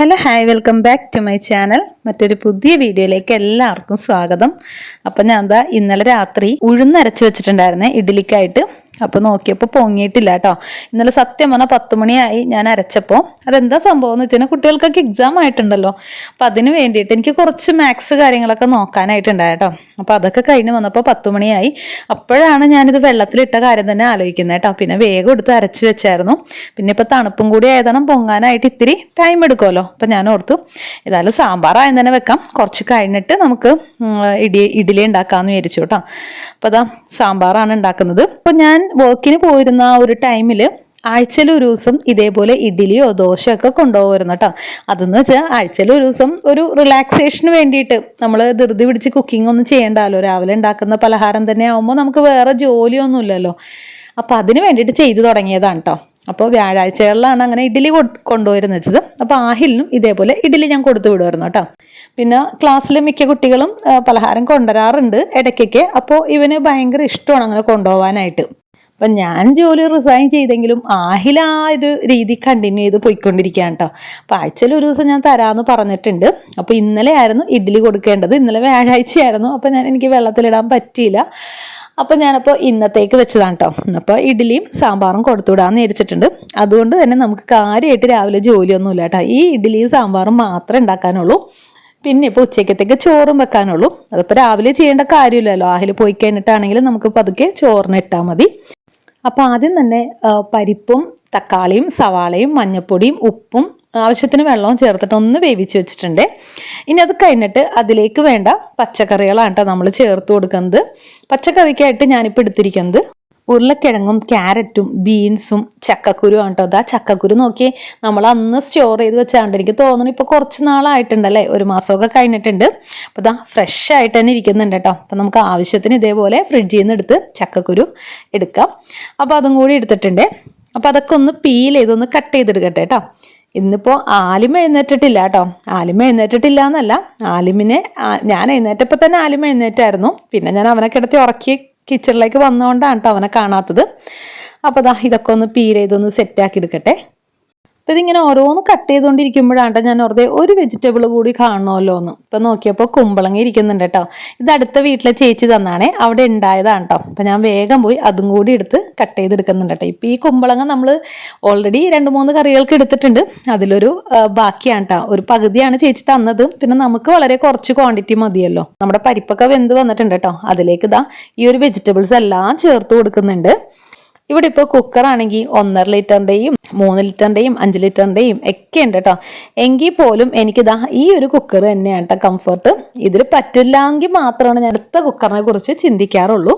Hello hi welcome back to my channel. മറ്റൊരു പുതിയ വീഡിയോയിലേക്ക് എല്ലാവർക്കും സ്വാഗതം. അപ്പം ഞാൻ എന്താ ഇന്നലെ രാത്രി ഉഴുന്നരച്ച് വെച്ചിട്ടുണ്ടായിരുന്നേ ഇഡ്ഡലിക്കായിട്ട്. അപ്പോൾ നോക്കിയപ്പോൾ പൊങ്ങിയിട്ടില്ല കേട്ടോ ഇന്നലെ സത്യം പറഞ്ഞാൽ പത്ത് മണിയായി ഞാൻ അരച്ചപ്പോൾ അതെന്താ സംഭവം എന്ന് വെച്ചാൽ കുട്ടികൾക്കൊക്കെ എക്സാം ആയിട്ടുണ്ടല്ലോ. അപ്പം അതിന് വേണ്ടിയിട്ട് എനിക്ക് കുറച്ച് മാത്സ് കാര്യങ്ങളൊക്കെ നോക്കാനായിട്ടുണ്ടായി കേട്ടോ അപ്പോൾ അതൊക്കെ കഴിഞ്ഞ് വന്നപ്പോൾ പത്ത് മണിയായി. അപ്പോഴാണ് ഞാനിത് വെള്ളത്തിലിട്ട കാര്യം തന്നെ ആലോചിക്കുന്നത് കേട്ടോ പിന്നെ വേഗം എടുത്ത് അരച്ച് വെച്ചായിരുന്നു. പിന്നെ ഇപ്പോൾ തണുപ്പും കൂടി ആയതാണ് പൊങ്ങാനായിട്ട് ഇത്തിരി ടൈം എടുക്കുമല്ലോ അപ്പം ഞാൻ ഓർത്തു ഏതായാലും സാമ്പാറായും തന്നെ വെക്കാം. കുറച്ച് കഴിഞ്ഞിട്ട് നമുക്ക് ഇടി ഇഡി ഇഡ്ഡലി ഉണ്ടാക്കാമെന്ന് വിചാരിച്ചു കേട്ടോ അപ്പോൾ അതാ സാമ്പാറാണ് ഉണ്ടാക്കുന്നത്. അപ്പോൾ ഞാൻ വർക്കിന് പോയിരുന്ന ആ ഒരു ടൈമിൽ ആഴ്ചയിൽ ഒരു ദിവസം ഇതേപോലെ ഇഡ്ഡലിയോ ദോശയോ ഒക്കെ കൊണ്ടുപോകുമായിരുന്നു കേട്ടോ. അതെന്ന് വെച്ചാൽ ആഴ്ചയിൽ ഒരു ദിവസം ഒരു റിലാക്സേഷന് വേണ്ടിയിട്ട് നമ്മൾ ധൃതി പിടിച്ച് കുക്കിംഗ് ഒന്നും ചെയ്യണ്ടല്ലോ. രാവിലെ ഉണ്ടാക്കുന്ന പലഹാരം തന്നെ ആകുമ്പോൾ നമുക്ക് വേറെ ജോലിയൊന്നും ഇല്ലല്ലോ അപ്പോൾ അതിന് വേണ്ടിയിട്ട് ചെയ്തു തുടങ്ങിയതാണ് കേട്ടോ. അപ്പോൾ വ്യാഴാഴ്ചകളിലാണ് അങ്ങനെ ഇഡ്ഡലി കൊണ്ടുപോയിരുന്നു വെച്ചത്. അപ്പോൾ ആഹിലിനും ഇതേപോലെ ഇഡ്ഡലി ഞാൻ കൊടുത്തു വിടുമായിരുന്നു കേട്ടോ. പിന്നെ ക്ലാസ്സിലെ മിക്ക കുട്ടികളും പലഹാരം കൊണ്ടുവരാറുണ്ട് ഇടയ്ക്കൊക്കെ. അപ്പോൾ ഇവന് ഭയങ്കര ഇഷ്ടമാണ് അങ്ങനെ കൊണ്ടുപോകാനായിട്ട്. അപ്പം ഞാൻ ജോലി റിസൈൻ ചെയ്തെങ്കിലും ആഹില ആ ഒരു രീതി കണ്ടിന്യൂ ചെയ്ത് പോയിക്കൊണ്ടിരിക്കുകയാണ് കേട്ടോ അപ്പോൾ ആഴ്ചയിൽ ഒരു ദിവസം ഞാൻ തരാമെന്ന് പറഞ്ഞിട്ടുണ്ട്. അപ്പോൾ ഇന്നലെ ആയിരുന്നു ഇഡ്ഡലി കൊടുക്കേണ്ടത്. ഇന്നലെ വ്യാഴാഴ്ചയായിരുന്നു. അപ്പോൾ ഞാൻ എനിക്ക് വെള്ളത്തിലിടാൻ പറ്റിയില്ല. അപ്പോൾ ഞാനപ്പോൾ ഇന്നത്തേക്ക് വെച്ചതാണ് കേട്ടോ അപ്പോൾ ഇഡ്ഡലിയും സാമ്പാറും കൊടുത്തുവിടാമെന്ന് വിചാരിച്ചിട്ടുണ്ട്. അതുകൊണ്ട് തന്നെ നമുക്ക് കാര്യമായിട്ട് രാവിലെ ജോലിയൊന്നുമില്ല കേട്ടോ ഈ ഇഡ്ഡലിയും സാമ്പാറും മാത്രമേ ഉണ്ടാക്കാനുള്ളൂ. പിന്നെ ഇപ്പോൾ ഉച്ചക്കത്തേക്ക് ചോറും വെക്കാനുള്ളൂ. അതിപ്പോൾ രാവിലെ ചെയ്യേണ്ട കാര്യമില്ലല്ലോ. ആഹിൽ പോയി കഴിഞ്ഞിട്ടാണെങ്കിലും നമുക്ക് പതുക്കെ ചോറിന് ഇട്ടാൽ മതി. അപ്പോൾ ആദ്യം തന്നെ പരിപ്പും തക്കാളിയും സവാളയും മഞ്ഞപ്പൊടിയും ഉപ്പും ആവശ്യത്തിന് വെള്ളവും ചേർത്തിട്ട് ഒന്ന് വേവിച്ച് വെച്ചിട്ടുണ്ട്. ഇനി അത് കഴിഞ്ഞിട്ട് അതിലേക്ക് വേണ്ട പച്ചക്കറികളാണ് കേട്ടോ നമ്മൾ ചേർത്ത് കൊടുക്കുന്നത്. പച്ചക്കറിക്കായിട്ട് ഞാനിപ്പോൾ എടുത്തിരിക്കുന്നത് ഉരുളക്കിഴങ്ങും ക്യാരറ്റും ബീൻസും ചക്കക്കുരു കേട്ടോ അതാ ചക്കക്കുരു നോക്കി നമ്മൾ അന്ന് സ്റ്റോർ ചെയ്ത് വെച്ചാണ്ട് എനിക്ക് തോന്നുന്നു ഇപ്പോൾ കുറച്ച് നാളായിട്ടുണ്ടല്ലേ ഒരു മാസമൊക്കെ കഴിഞ്ഞിട്ടുണ്ട്. അപ്പോൾ ഇതാ ഫ്രഷ് ആയിട്ട് തന്നെ ഇരിക്കുന്നുണ്ട് കേട്ടോ. അപ്പം നമുക്ക് ആവശ്യത്തിന് ഇതേപോലെ ഫ്രിഡ്ജിൽ നിന്ന് എടുത്ത് ചക്കക്കുരു എടുക്കാം. അപ്പോൾ അതും കൂടി എടുത്തിട്ടുണ്ട്. അപ്പോൾ അതൊക്കെ ഒന്ന് പീൽ ചെയ്തൊന്ന് കട്ട് ചെയ്തെടുക്കട്ടെ കേട്ടോ. ഇന്നിപ്പോൾ ആലിമ എഴുന്നേറ്റിട്ടില്ല കേട്ടോ. ആലിമ എഴുന്നേറ്റിട്ടില്ല എന്നല്ല. ആലിമിനെ ഞാൻ എഴുന്നേറ്റപ്പോൾ തന്നെ ആലിം എഴുന്നേറ്റായിരുന്നു. പിന്നെ ഞാൻ അവനെ കിടത്തി ഉറക്കി കിച്ചണിലേക്ക് വന്നുകൊണ്ടാണ് കേട്ടോ അവനെ കാണാത്തത്. അപ്പോൾ ദാ ഇതൊക്കെ ഒന്ന് പീൽ ചെയ്തൊന്ന് സെറ്റാക്കി എടുക്കട്ടെ. അപ്പോൾ ഇതിങ്ങനെ ഓരോന്ന് കട്ട് ചെയ്തുകൊണ്ടിരിക്കുമ്പോഴാണ് ഞാൻ വെറുതെ ഒരു വെജിറ്റബിൾ കൂടി കാണണമല്ലോ എന്ന് ഇപ്പം നോക്കിയപ്പോൾ കുമ്പളങ്ങ ഇരിക്കുന്നുണ്ട് കേട്ടോ ഇത് അടുത്ത വീട്ടിലെ ചേച്ചി തന്നാണേ. അവിടെ ഉണ്ടായതാണ് കേട്ടോ അപ്പം ഞാൻ വേഗം പോയി അതും കൂടി എടുത്ത് കട്ട് ചെയ്തെടുക്കുന്നുണ്ട് കേട്ടോ ഇപ്പം ഈ കുമ്പളങ്ങ നമ്മൾ ഓൾറെഡി രണ്ട് മൂന്ന് കറികൾക്ക് എടുത്തിട്ടുണ്ട്. അതിലൊരു ബാക്കിയാണ് കേട്ടോ ഒരു പകുതിയാണ് ചേച്ചി തന്നത്. പിന്നെ നമുക്ക് വളരെ കുറച്ച് ക്വാണ്ടിറ്റി മതിയല്ലോ. നമ്മുടെ പരിപ്പൊക്കെ വെന്ത് വന്നിട്ടുണ്ട് കേട്ടോ അതിലേക്ക് ഇതാ ഈ ഒരു വെജിറ്റബിൾസ് എല്ലാം ചേർത്ത് കൊടുക്കുന്നുണ്ട്. ഇവിടെ ഇപ്പോൾ കുക്കറാണെങ്കിൽ ഒന്നര ലിറ്ററിന്റെയും മൂന്ന് ലിറ്ററിന്റെയും അഞ്ച് ലിറ്ററിന്റെയും ഒക്കെ ഉണ്ട് കേട്ടോ എങ്കിൽ പോലും എനിക്കിതാ ഈ ഒരു കുക്കർ തന്നെയാണ് കേട്ടോ കംഫർട്ട് ഇതിൽ പറ്റില്ലെങ്കിൽ മാത്രമാണ് ഞാൻ അടുത്ത കുക്കറിനെ കുറിച്ച് ചിന്തിക്കാറുള്ളൂ.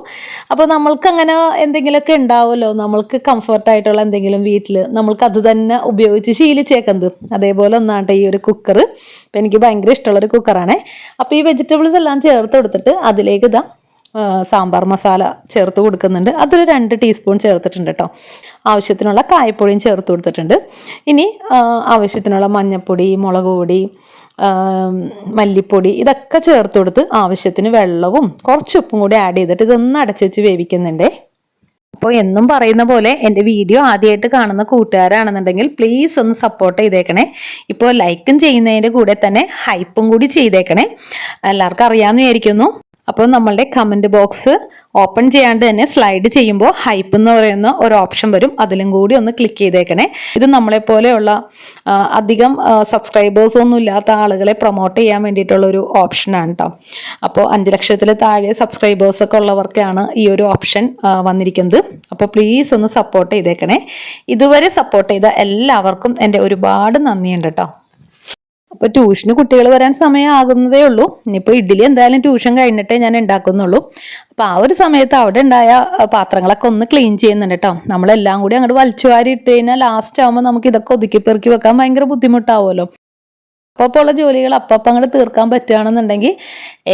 അപ്പോൾ നമ്മൾക്ക് അങ്ങനെ എന്തെങ്കിലുമൊക്കെ ഉണ്ടാവുമല്ലോ? നമ്മൾക്ക് കംഫർട്ടായിട്ടുള്ള എന്തെങ്കിലും വീട്ടിൽ നമ്മൾക്ക് അത് തന്നെ ഉപയോഗിച്ച് ശീലിച്ചേക്കുന്നത് അതേപോലെ ഒന്നാണ് ഈ ഒരു കുക്കർ അപ്പം എനിക്ക് ഭയങ്കര ഇഷ്ടമുള്ളൊരു കുക്കറാണേ അപ്പോൾ ഈ വെജിറ്റബിൾസ് എല്ലാം ചേർത്ത് കൊടുത്തിട്ട് അതിലേക്ക് ഇതാ സാമ്പാർ മസാല ചേർത്ത് കൊടുക്കുന്നുണ്ട്. അതൊരു രണ്ട് ടീസ്പൂൺ ചേർത്തിട്ടുണ്ട് കേട്ടോ ആവശ്യത്തിനുള്ള കായപ്പൊടിയും ചേർത്ത് കൊടുത്തിട്ടുണ്ട്. ഇനി ആവശ്യത്തിനുള്ള മഞ്ഞൾപ്പൊടി മുളക് പൊടി മല്ലിപ്പൊടി ഇതൊക്കെ ചേർത്ത് കൊടുത്ത് ആവശ്യത്തിന് വെള്ളവും കുറച്ച് ഉപ്പും കൂടി ആഡ് ചെയ്തിട്ട് ഇതൊന്ന് അടച്ചു വെച്ച് വേവിക്കുന്നുണ്ടേ. അപ്പോൾ എന്നും പറയുന്ന പോലെ എന്റെ വീഡിയോ ആദ്യമായിട്ട് കാണുന്ന കൂട്ടുകാരാണെന്നുണ്ടെങ്കിൽ പ്ലീസ് ഒന്ന് സപ്പോർട്ട് ചെയ്തേക്കണേ. ഇപ്പോൾ ലൈക്കും ചെയ്യുന്നതിന്റെ കൂടെ തന്നെ ഹൈപ്പും കൂടി ചെയ്തേക്കണേ. എല്ലാവർക്കും അറിയാമെന്ന് വിചാരിക്കുന്നു. അപ്പോൾ നമ്മളുടെ കമന്റ് ബോക്സ് ഓപ്പൺ ചെയ്യാണ്ട് തന്നെ സ്ലൈഡ് ചെയ്യുമ്പോൾ ഹൈപ്പ് എന്ന് പറയുന്ന ഒരു ഓപ്ഷൻ വരും. അതിലും കൂടി ഒന്ന് ക്ലിക്ക് ചെയ്തേക്കണേ. ഇത് നമ്മളെ പോലെയുള്ള അധികം സബ്സ്ക്രൈബേഴ്സ് ഒന്നും ഇല്ലാത്ത ആളുകളെ പ്രൊമോട്ട് ചെയ്യാൻ വേണ്ടിയിട്ടുള്ള ഒരു ഓപ്ഷനാണ് കേട്ടോ അപ്പോൾ അഞ്ച് ലക്ഷത്തിൽ താഴെ സബ്സ്ക്രൈബേഴ്സ് ഒക്കെ ഉള്ളവർക്കാണ് ഈ ഒരു ഓപ്ഷൻ വന്നിരിക്കുന്നത്. അപ്പോൾ പ്ലീസ് ഒന്ന് സപ്പോർട്ട് ചെയ്തേക്കണേ. ഇതുവരെ സപ്പോർട്ട് ചെയ്ത എല്ലാവർക്കും എന്റെ ഒരുപാട് നന്ദിയുണ്ട് കേട്ടോ അപ്പോൾ ട്യൂഷന് കുട്ടികൾ വരാൻ സമയമാകുന്നതേ ഉള്ളൂ. ഇനിയിപ്പോൾ ഇഡ്ഡലി എന്തായാലും ട്യൂഷൻ കഴിഞ്ഞിട്ടേ ഞാൻ ഉണ്ടാക്കുന്നുള്ളൂ. അപ്പോൾ ആ ഒരു സമയത്ത് അവിടെ ഉണ്ടായ പാത്രങ്ങളൊക്കെ ഒന്ന് ക്ലീൻ ചെയ്യുന്നുണ്ട് കേട്ടോ നമ്മളെല്ലാം കൂടി അങ്ങോട്ട് വലിച്ചു വാരി ഇട്ട് കഴിഞ്ഞാൽ ലാസ്റ്റ് ആകുമ്പോൾ നമുക്ക് ഇതൊക്കെ ഒതുക്കി പെറുക്കി വെക്കാൻ ഭയങ്കര ബുദ്ധിമുട്ടാവുമല്ലോ. അപ്പോൾ ഉള്ള ജോലികൾ അപ്പം അങ്ങോട്ട് തീർക്കാൻ പറ്റുകയാണെന്നുണ്ടെങ്കിൽ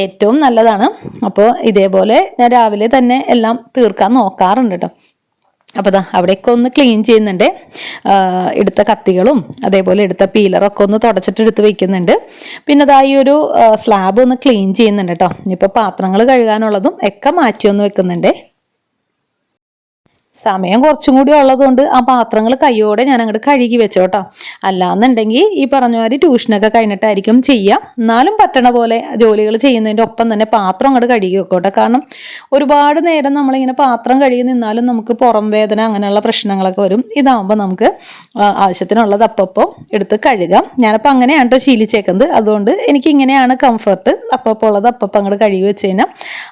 ഏറ്റവും നല്ലതാണ്. അപ്പോൾ ഇതേപോലെ ഞാൻ രാവിലെ തന്നെ എല്ലാം തീർക്കാൻ നോക്കാറുണ്ട് കേട്ടോ അപ്പോൾ ദാ അവിടെയൊക്കെ ഒന്ന് ക്ലീൻ ചെയ്യുന്നുണ്ട്. എടുത്ത കത്തികളും അതേപോലെ എടുത്ത പീലറൊക്കെ ഒന്ന് തുടച്ചിട്ട് എടുത്ത് വെക്കുന്നുണ്ട്. പിന്നെ ദാ ഈ ഒരു സ്ലാബ് ഒന്ന് ക്ലീൻ ചെയ്യുന്നുണ്ട് കേട്ടോ. ഇനിയിപ്പോൾ പാത്രങ്ങൾ കഴുകാനുള്ളതും ഒക്കെ മാറ്റി ഒന്ന് വെക്കുന്നുണ്ട്. സമയം കുറച്ചും കൂടി ഉള്ളതുകൊണ്ട് ആ പാത്രങ്ങൾ കൈയോടെ ഞാൻ അങ്ങോട്ട് കഴുകി വെച്ചോട്ടോ. അല്ലാന്നുണ്ടെങ്കിൽ ഈ പറഞ്ഞ മാതിരി ട്യൂഷനൊക്കെ കഴിഞ്ഞിട്ടായിരിക്കും ചെയ്യാം. എന്നാലും പറ്റണ പോലെ ജോലികൾ ചെയ്യുന്നതിന്റെ ഒപ്പം തന്നെ പാത്രം അങ്ങോട്ട് കഴുകി വെക്കോട്ടെ. കാരണം ഒരുപാട് നേരം നമ്മളിങ്ങനെ പാത്രം കഴുകി നിന്നാലും നമുക്ക് പുറം വേദന അങ്ങനെയുള്ള പ്രശ്നങ്ങളൊക്കെ വരും. ഇതാവുമ്പോൾ നമുക്ക് ആവശ്യത്തിനുള്ളത് അപ്പപ്പോൾ എടുത്ത് കഴുകാം. ഞാനപ്പോൾ അങ്ങനെയാണ് കേട്ടോ ശീലിച്ചേക്കുന്നത്. അതുകൊണ്ട് എനിക്ക് ഇങ്ങനെയാണ് കംഫർട്ട് അപ്പപ്പോൾ ഉള്ളത് അപ്പപ്പോൾ അങ്ങോട്ട് കഴുകി വെച്ച് കഴിഞ്ഞാൽ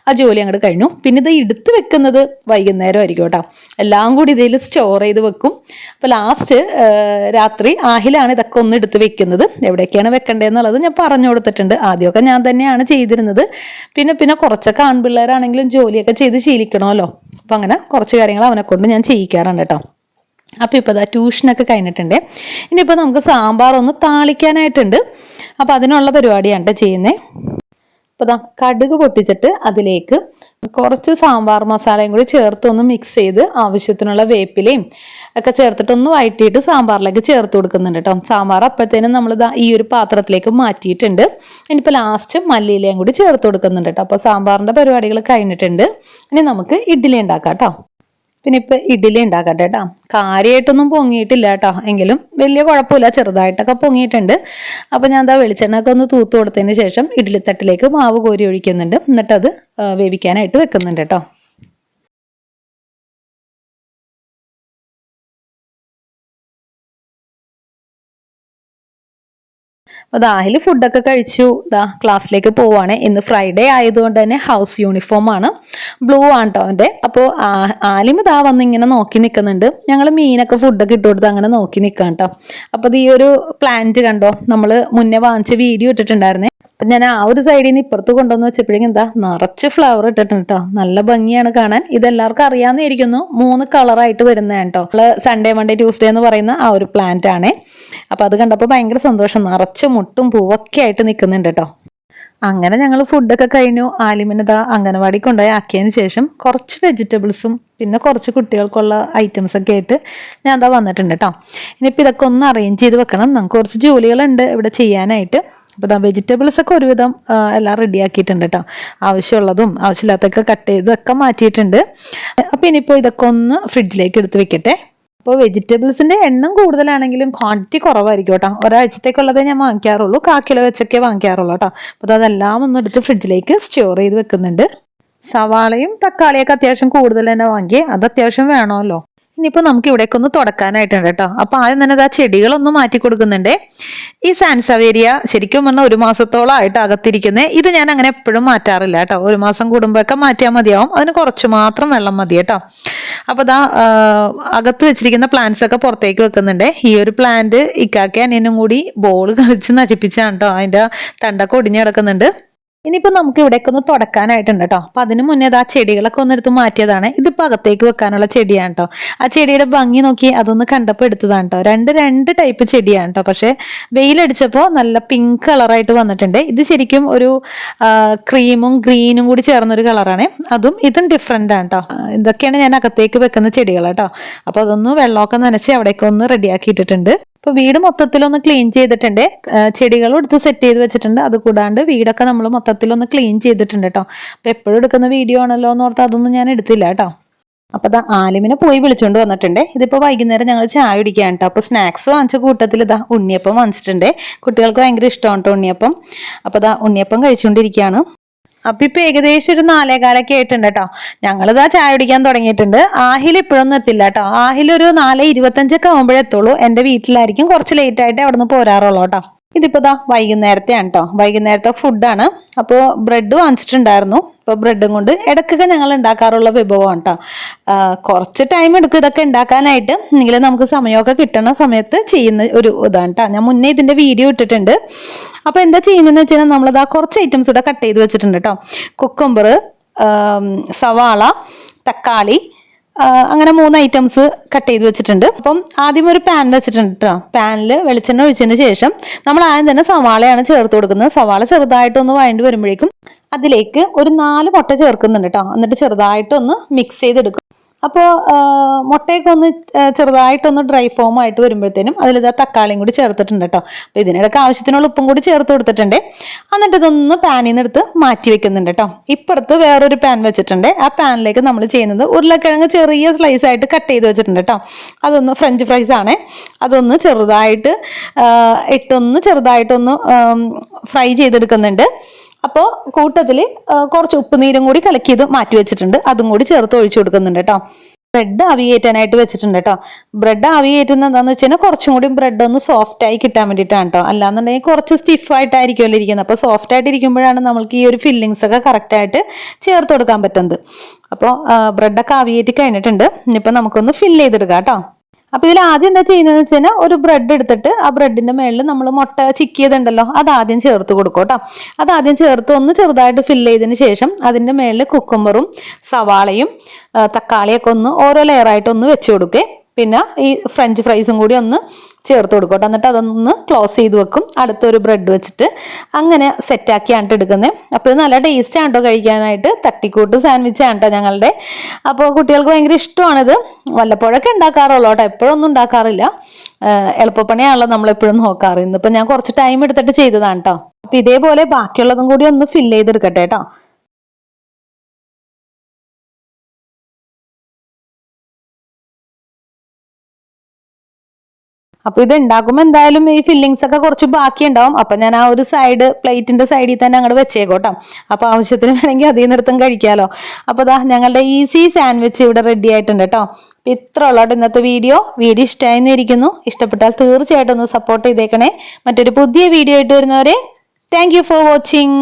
ആ ജോലി അങ്ങോട്ട് കഴിഞ്ഞു. പിന്നെ ഇത് എടുത്ത് വെക്കുന്നത് വൈകുന്നേരം ആയിരിക്കും കേട്ടോ എല്ലാം കൂടി ഇതിൽ സ്റ്റോർ ചെയ്ത് വെക്കും. അപ്പോൾ ലാസ്റ്റ് രാത്രി ആഹിലാണ് ഇതൊക്കെ ഒന്ന് എടുത്ത് വെക്കുന്നത്. എവിടെയൊക്കെയാണ് വെക്കേണ്ടതെന്നുള്ളത് ഞാൻ പറഞ്ഞു കൊടുത്തിട്ടുണ്ട്. ആദ്യമൊക്കെ ഞാൻ തന്നെയാണ് ചെയ്തിരുന്നത്. പിന്നെ പിന്നെ കുറച്ചൊക്കെ ആൺപിള്ളേരാണെങ്കിലും ജോലിയൊക്കെ ചെയ്ത് ശീലിക്കണമല്ലോ. അപ്പം അങ്ങനെ കുറച്ച് കാര്യങ്ങൾ അവനെ കൊണ്ട് ഞാൻ ചെയ്യിക്കാറുണ്ട് കേട്ടോ. അപ്പോൾ ഇപ്പോൾ അതാ ട്യൂഷനൊക്കെ കഴിഞ്ഞിട്ടുണ്ട്. ഇനിയിപ്പോൾ നമുക്ക് സാമ്പാർ ഒന്ന് താളിക്കാനായിട്ടുണ്ട്. അപ്പോൾ അതിനുള്ള പരിപാടിയാണ് ചെയ്യുന്നത് അപ്പോൾ ദാ കടുക് പൊട്ടിച്ചിട്ട് അതിലേക്ക് കുറച്ച് സാമ്പാർ മസാലയും കൂടി ചേർത്ത് ഒന്ന് മിക്സ് ചെയ്ത് ആവശ്യത്തിനുള്ള വേപ്പിലയും ഒക്കെ ചേർത്തിട്ട് ഒന്ന് വഴറ്റിയിട്ട് സാമ്പാറിലേക്ക് ചേർത്ത് കൊടുക്കുന്നുണ്ട് കേട്ടോ സാമ്പാർ അപ്പോഴത്തേനും നമ്മൾ ഈ ഒരു പാത്രത്തിലേക്ക് മാറ്റിയിട്ടുണ്ട്. ഇനിയിപ്പോൾ ലാസ്റ്റ് മല്ലിയിലയും കൂടി ചേർത്ത് കൊടുക്കുന്നുണ്ട് കേട്ടോ അപ്പോൾ സാമ്പാറിന്റെ പരിപാടികൾ കഴിഞ്ഞിട്ടുണ്ട്. ഇനി നമുക്ക് ഇഡ്ഡലി ഉണ്ടാക്കാം കേട്ടോ പിന്നെ ഇപ്പൊ ഇഡ്ഡലി ഉണ്ടാക്കട്ടെ കേട്ടോ. കാര്യമായിട്ടൊന്നും പൊങ്ങിയിട്ടില്ല കേട്ടോ. എങ്കിലും വലിയ കുഴപ്പമില്ല ചെറുതായിട്ടൊക്കെ പൊങ്ങിയിട്ടുണ്ട്. അപ്പൊ ഞാൻ എന്താ വെളിച്ചെണ്ണയൊക്കെ ഒന്ന് തൂത്ത് കൊടുത്തതിന് ശേഷം ഇഡ്ഡലിത്തട്ടിലേക്ക് മാവ് കോരി ഒഴിക്കുന്നുണ്ട്. എന്നിട്ടത് വേവിക്കാനായിട്ട് വെക്കുന്നുണ്ട് കേട്ടോ. അപ്പോൾ ദാഹിൽ ഫുഡൊക്കെ കഴിച്ചു. ദാ ക്ലാസ്സിലേക്ക് പോവാണ്. ഇന്ന് ഫ്രൈഡേ ആയതുകൊണ്ട് തന്നെ ഹൗസ് യൂണിഫോം ആണ്. ബ്ലൂ ആണ് കേട്ടോ അവന്റെ അപ്പോൾ ആലിം ഇതാ വന്ന് ഇങ്ങനെ നോക്കി നിൽക്കുന്നുണ്ട് ഞങ്ങൾ മീനൊക്കെ ഫുഡൊക്കെ ഇട്ട് കൊടുത്ത് അങ്ങനെ നോക്കി നിൽക്കാം കേട്ടോ അപ്പോൾ ഈ ഒരു പ്ലാന്റ് കണ്ടോ? നമ്മൾ മുന്നേ വാങ്ങിച്ച വീഡിയോ ഇട്ടിട്ടുണ്ടായിരുന്നേ. അപ്പം ഞാൻ ആ ഒരു സൈഡിൽ നിന്ന് ഇപ്പുറത്ത് കൊണ്ടുവന്ന് വെച്ചപ്പോഴേക്കും എന്താ നിറച്ച് ഫ്ലവർ ഇട്ടിട്ടുണ്ട് കേട്ടോ നല്ല ഭംഗിയാണ് കാണാൻ. ഇതെല്ലാവർക്കും അറിയാമെന്നിരിക്കുന്നു. മൂന്ന് കളറായിട്ട് വരുന്നതാണ് കേട്ടോ സൺഡേ മൺഡേ ട്യൂസ്ഡേ എന്ന് പറയുന്ന ആ ഒരു പ്ലാന്റ് ആണ്. അപ്പം അത് കണ്ടപ്പോൾ ഭയങ്കര സന്തോഷം. നിറച്ച് മുട്ടും പൂവൊക്കെ ആയിട്ട് നിൽക്കുന്നുണ്ട് കേട്ടോ അങ്ങനെ ഞങ്ങൾ ഫുഡൊക്കെ കഴിഞ്ഞു. ആലിമിനത അംഗനവാടി കൊണ്ടുപോയി ആക്കിയതിന് ശേഷം കുറച്ച് വെജിറ്റബിൾസും പിന്നെ കുറച്ച് കുട്ടികൾക്കുള്ള ഐറ്റംസ് ഒക്കെ ആയിട്ട് ഞാൻ അതാ വന്നിട്ടുണ്ട് കേട്ടോ ഇനിയിപ്പോൾ ഇതൊക്കെ ഒന്ന് അറേഞ്ച് ചെയ്ത് വെക്കണം. നമുക്ക് കുറച്ച് ജോലികളുണ്ട് ഇവിടെ ചെയ്യാനായിട്ട്. അപ്പോൾ ആ വെജിറ്റബിൾസ് ഒക്കെ ഒരുവിധം എല്ലാം റെഡി ആക്കിയിട്ടുണ്ട് കേട്ടോ ആവശ്യമുള്ളതും ആവശ്യമില്ലാത്തൊക്കെ കട്ട് ചെയ്തൊക്കെ മാറ്റിയിട്ടുണ്ട്. അപ്പോൾ ഇനിയിപ്പോൾ ഇതൊക്കെ ഒന്ന് ഫ്രിഡ്ജിലേക്ക് എടുത്ത് വെക്കട്ടെ. അപ്പോൾ വെജിറ്റബിൾസിന്റെ എണ്ണം കൂടുതലാണെങ്കിലും ക്വാണ്ടിറ്റി കുറവായിരിക്കും കേട്ടോ ഒരാഴ്ചത്തേക്കുള്ളതേ ഞാൻ വാങ്ങിക്കാറുള്ളൂ. കാ കിലോ വെച്ചൊക്കെ വാങ്ങിക്കാറുള്ളൂ കേട്ടോ അപ്പോൾ അതെല്ലാം ഒന്ന് എടുത്ത് ഫ്രിഡ്ജിലേക്ക് സ്റ്റോർ ചെയ്ത് വെക്കുന്നുണ്ട്. സവാളയും തക്കാളിയൊക്കെ അത്യാവശ്യം കൂടുതൽ തന്നെ വാങ്ങി അത് അത്യാവശ്യം വേണമല്ലോ. ഇനിയിപ്പോൾ നമുക്ക് ഇവിടേക്ക് ഒന്ന് തുടക്കാനായിട്ടുണ്ട് കേട്ടോ. അപ്പോൾ ആദ്യം തന്നെ ആ ചെടികളൊന്നും മാറ്റി കൊടുക്കുന്നുണ്ട്. ഈ സാൻസവേരിയ ശരിക്കും പറഞ്ഞാൽ ഒരു മാസത്തോളം ആയിട്ട് അകത്തിരിക്കുന്നത് ഇത് ഞാൻ അങ്ങനെ എപ്പോഴും മാറ്റാറില്ല കേട്ടോ. ഒരു മാസം കൂടുമ്പോഴൊക്കെ മാറ്റിയാൽ മതിയാവും. അതിന് കുറച്ച് മാത്രം വെള്ളം മതി കേട്ടോ. അപ്പോൾ ദാ അകത്ത് വെച്ചിരിക്കുന്ന പ്ലാന്റ്സ് ഒക്കെ പുറത്തേക്ക് വെക്കുന്നുണ്ട്. ഈ ഒരു പ്ലാന്റ് ഇക്കാക്കി അനിയനും കൂടി ബോൾ കളിച്ച് നശിപ്പിച്ചാണ് കേട്ടോ. അതിന്റെ തണ്ടൊക്കെ ഒടിഞ്ഞു കിടക്കുന്നുണ്ട്. ഇനിയിപ്പോൾ നമുക്ക് ഇവിടേക്ക് ഒന്ന് തുടക്കാനായിട്ടുണ്ട് കേട്ടോ അപ്പം അതിന് മുന്നേ ആ ചെടികളൊക്കെ ഒന്നെടുത്ത് മാറ്റിയതാണ്. ഇതിപ്പോൾ അകത്തേക്ക് വെക്കാനുള്ള ചെടിയാണ് കേട്ടോ ആ ചെടിയുടെ ഭംഗി നോക്കി അതൊന്ന് കണ്ടപ്പോൾ എടുത്തതാണ് കേട്ടോ രണ്ട് രണ്ട് ടൈപ്പ് ചെടിയാണ് കേട്ടോ പക്ഷേ വെയിലടിച്ചപ്പോൾ നല്ല പിങ്ക് കളറായിട്ട് വന്നിട്ടുണ്ട്. ഇത് ശരിക്കും ഒരു ക്രീമും ഗ്രീനും കൂടി ചേർന്നൊരു കളറാണ് അതും ഇതും ഡിഫറെന്റ് ആണ് കേട്ടോ ഇതൊക്കെയാണ് ഞാൻ അകത്തേക്ക് വെക്കുന്ന ചെടികൾ കേട്ടോ അപ്പോൾ അതൊന്ന് വെള്ളമൊക്കെ നനച്ച് അവിടേക്ക് ഒന്ന് ഇപ്പൊ വീട് മൊത്തത്തിലൊന്ന് ക്ലീൻ ചെയ്തിട്ടുണ്ട്. ചെടികളും എടുത്ത് സെറ്റ് ചെയ്ത് വെച്ചിട്ടുണ്ട്. അത് കൂടാണ്ട് വീടൊക്കെ നമ്മൾ മൊത്തത്തിലൊന്ന് ക്ലീൻ ചെയ്തിട്ടുണ്ട് കേട്ടോ അപ്പൊ എപ്പോഴും എടുക്കുന്ന വീഡിയോ ആണല്ലോ എന്ന് ഓർത്ത് അതൊന്നും ഞാൻ എടുത്തില്ല കേട്ടോ അപ്പൊ ദാ ആലിമിനെ പോയി വിളിച്ചോണ്ട് വന്നിട്ടുണ്ട്. ഇതിപ്പോ വൈകുന്നേരം ഞങ്ങൾ ചായ കുടിക്കാൻ കേട്ടോ അപ്പൊ സ്നാക്സ് വാങ്ങിച്ച കൂട്ടത്തിൽ ഇതാ ഉണ്ണിയപ്പം വാങ്ങിച്ചിട്ടുണ്ട്. കുട്ടികൾക്ക് ഭയങ്കര ഇഷ്ടമാണ് കേട്ടോ ഉണ്ണിയപ്പം. അപ്പൊ ദാ ഉണ്ണിയപ്പം കഴിച്ചുകൊണ്ടിരിക്കുകയാണ് അപ്പൊ ഇപ്പൊ ഏകദേശം ഒരു നാലേകാലൊക്കെ ആയിട്ടുണ്ട് കേട്ടോ ഞങ്ങളിതാ ചായ കുടിക്കാൻ തുടങ്ങിയിട്ടുണ്ട്. ആഹിൽ ഇപ്പോഴൊന്നും എത്തില്ല കേട്ടോ ആഹിൽ ഒരു നാല് ഇരുപത്തഞ്ചൊക്കെ ആകുമ്പോഴേ എത്തുള്ളൂ. എന്റെ വീട്ടിലായിരിക്കും കുറച്ച് ലേറ്റ് ആയിട്ട് അവിടെ നിന്ന് പോരാറുള്ളൂ കേട്ടോ ഇതിപ്പോ ദാ വൈകുന്നേരത്തെയാണ് കേട്ടോ വൈകുന്നേരത്തെ ഫുഡാണ് അപ്പോൾ ബ്രെഡ് വാങ്ങിച്ചിട്ടുണ്ടായിരുന്നു. ഇപ്പോൾ ബ്രെഡും കൊണ്ട് ഇടയ്ക്കൊക്കെ ഞങ്ങൾ ഉണ്ടാക്കാറുള്ള വിഭവമാണ് കേട്ടോ കുറച്ച് ടൈം എടുക്കും ഇതൊക്കെ ഉണ്ടാക്കാനായിട്ട്. എങ്കിലും നമുക്ക് സമയമൊക്കെ കിട്ടണ സമയത്ത് ചെയ്യുന്ന ഒരു ഇതാണ് കേട്ടോ ഞാൻ മുന്നേ ഇതിന്റെ വീഡിയോ ഇട്ടിട്ടുണ്ട്. അപ്പോൾ എന്താ ചെയ്യുന്നതെന്ന് വെച്ചാൽ നമ്മളത് കുറച്ച് ഐറ്റംസ് കൂടെ കട്ട് ചെയ്ത് വെച്ചിട്ടുണ്ട് കേട്ടോ കുക്കുംബർ സവാള തക്കാളി അങ്ങനെ മൂന്ന് ഐറ്റംസ് കട്ട് ചെയ്ത് വെച്ചിട്ടുണ്ട്. അപ്പം ആദ്യം ഒരു പാൻ വെച്ചിട്ടുണ്ട് കേട്ടോ പാനിൽ വെളിച്ചെണ്ണ ഒഴിച്ചതിന് ശേഷം നമ്മൾ ആദ്യം തന്നെ സവാളയാണ് ചേർത്ത് കൊടുക്കുന്നത്. സവാള ചെറുതായിട്ടൊന്ന് വഴണ്ടി വരുമ്പോഴേക്കും അതിലേക്ക് ഒരു നാല് മുട്ട ചേർക്കുന്നുണ്ട് കേട്ടോ എന്നിട്ട് ചെറുതായിട്ടൊന്ന് മിക്സ് ചെയ്തെടുക്കും. അപ്പോൾ മുട്ടയൊക്കെ ഒന്ന് ചെറുതായിട്ടൊന്ന് ഡ്രൈ ഫോം ആയിട്ട് വരുമ്പോഴത്തേനും അതിലിതാ തക്കാളിയും കൂടി ചേർത്തിട്ടുണ്ട് കേട്ടോ അപ്പോൾ ഇതിനിടയ്ക്ക് ആവശ്യത്തിനുള്ള ഉപ്പും കൂടി ചേർത്ത് കൊടുത്തിട്ടുണ്ട്. എന്നിട്ട് ഇതൊന്ന് പാനിൽ നിന്ന് എടുത്ത് മാറ്റി വെക്കുന്നുണ്ട് കേട്ടോ ഇപ്പുറത്ത് വേറൊരു പാൻ വെച്ചിട്ടുണ്ട്. ആ പാനിലേക്ക് നമ്മൾ ചെയ്യുന്നത് ഉരുളക്കിഴങ്ങ് ചെറിയ സ്ലൈസ് ആയിട്ട് കട്ട് ചെയ്ത് വെച്ചിട്ടുണ്ട് കേട്ടോ അതൊന്ന് ഫ്രഞ്ച് ഫ്രൈസ് ആണ്. അതൊന്ന് ചെറുതായിട്ട് ഇട്ടൊന്ന് ചെറുതായിട്ടൊന്ന് ഫ്രൈ ചെയ്തെടുക്കുന്നുണ്ട്. അപ്പോൾ കൂട്ടത്തിൽ കുറച്ച് ഉപ്പുനീരും കൂടി കലക്കിയത് മാറ്റി വെച്ചിട്ടുണ്ട്. അതും കൂടി ചേർത്ത് ഒഴിച്ചു കൊടുക്കുന്നുണ്ട് കേട്ടോ ബ്രെഡ് ആവിയേറ്റാനായിട്ട് വെച്ചിട്ടുണ്ട് കേട്ടോ ബ്രെഡ് ആവിയേറ്റുന്ന എന്താണെന്ന് വെച്ച് കഴിഞ്ഞാൽ കുറച്ചും കൂടി ബ്രെഡ് ഒന്ന് സോഫ്റ്റ് ആയി കിട്ടാൻ വേണ്ടിയിട്ടാണ് കേട്ടോ അല്ലാന്നുണ്ടെങ്കിൽ കുറച്ച് സ്റ്റിഫ് ആയിട്ടായിരിക്കുമല്ലോ ഇരിക്കുന്നത്. അപ്പോൾ സോഫ്റ്റ് ആയിട്ട് ഇരിക്കുമ്പോഴാണ് നമുക്ക് ഈ ഒരു ഫില്ലിങ്സ് ഒക്കെ കറക്റ്റായിട്ട് ചേർത്ത് കൊടുക്കാൻ പറ്റുന്നത്. അപ്പോൾ ബ്രെഡൊക്കെ ആവിയേറ്റി കഴിഞ്ഞിട്ടുണ്ട്. ഇനിയിപ്പോൾ നമുക്കൊന്ന് ഫില്ല് ചെയ്തെടുക്കാം കേട്ടോ അപ്പോൾ ഇതിൽ ആദ്യം എന്താ ചെയ്യുന്നതെന്ന് വെച്ച് കഴിഞ്ഞാൽ ഒരു ബ്രെഡ് എടുത്തിട്ട് ആ ബ്രെഡിന്റെ മേളിൽ നമ്മൾ മുട്ട ചിക്കിയതുണ്ടല്ലോ അത് ആദ്യം ചേർത്ത് കൊടുക്കും കേട്ടോ. അത് ആദ്യം ചേർത്ത് ഒന്ന് ചെറുതായിട്ട് ഫില്ല് ചെയ്തതിന് ശേഷം അതിന്റെ മേളിൽ കുക്കുമ്പറും സവാളയും തക്കാളിയൊക്കെ ഒന്ന് ഓരോ ലെയറായിട്ട് ഒന്ന് വെച്ച് പിന്നെ ഈ ഫ്രഞ്ച് ഫ്രൈസും കൂടി ഒന്ന് ചേർത്ത് കൊടുക്കും കേട്ടോ. എന്നിട്ട് അതൊന്ന് ക്ലോസ് ചെയ്ത് വെക്കും. അടുത്തൊരു ബ്രെഡ് വെച്ചിട്ട് അങ്ങനെ സെറ്റാക്കിയാണ് എടുക്കുന്നത് അപ്പോൾ ഇത് നല്ല ടേസ്റ്റ് ആണ് കേട്ടോ കഴിക്കാനായിട്ട്. തട്ടിക്കൂട്ട് സാൻഡ്വിച്ച് ആണ് കേട്ടോ ഞങ്ങളുടെ. അപ്പോൾ കുട്ടികൾക്ക് ഭയങ്കര ഇഷ്ടമാണിത്. വല്ലപ്പോഴൊക്കെ ഉണ്ടാക്കാറുള്ളൂ കേട്ടോ. എപ്പോഴൊന്നും ഉണ്ടാക്കാറില്ല. എളുപ്പപ്പണിയാണല്ലോ നമ്മളെപ്പോഴും നോക്കാറ്. ഇന്നിപ്പോൾ ഞാൻ കുറച്ച് ടൈം എടുത്തിട്ട് ചെയ്തതാണ് കേട്ടോ അപ്പോൾ ഇതേപോലെ ബാക്കിയുള്ളതും കൂടി ഒന്ന് ഫില്ല് ചെയ്തെടുക്കട്ടെ കേട്ടോ അപ്പൊ ഇത് ഉണ്ടാക്കുമ്പോൾ എന്തായാലും ഈ ഫില്ലിങ്സ് ഒക്കെ കുറച്ച് ബാക്കി ഉണ്ടാവും അപ്പൊ ഞാൻ ആ ഒരു സൈഡ് പ്ലേറ്റിന്റെ സൈഡിൽ തന്നെ അങ്ങോട്ട് വെച്ചേക്കോട്ടോ. അപ്പൊ ആവശ്യത്തിന് വേണമെങ്കിൽ അതിൽ നിർത്തം കഴിക്കാലോ. അപ്പൊ ദാ ഞങ്ങളുടെ ഈസി സാൻഡ്വിച്ച് ഇവിടെ റെഡി ആയിട്ടുണ്ട് കേട്ടോ അപ്പൊ ഇത്ര ഉള്ളോട്ട് ഇന്നത്തെ വീഡിയോ വീഡിയോ ഇഷ്ടമായിരിക്കുന്നു ഇഷ്ടപ്പെട്ടാൽ തീർച്ചയായിട്ടും ഒന്ന് സപ്പോർട്ട് ചെയ്തേക്കണേ. മറ്റൊരു പുതിയ വീഡിയോ ആയിട്ട് വരുന്നവരെ താങ്ക് ഫോർ വാച്ചിങ്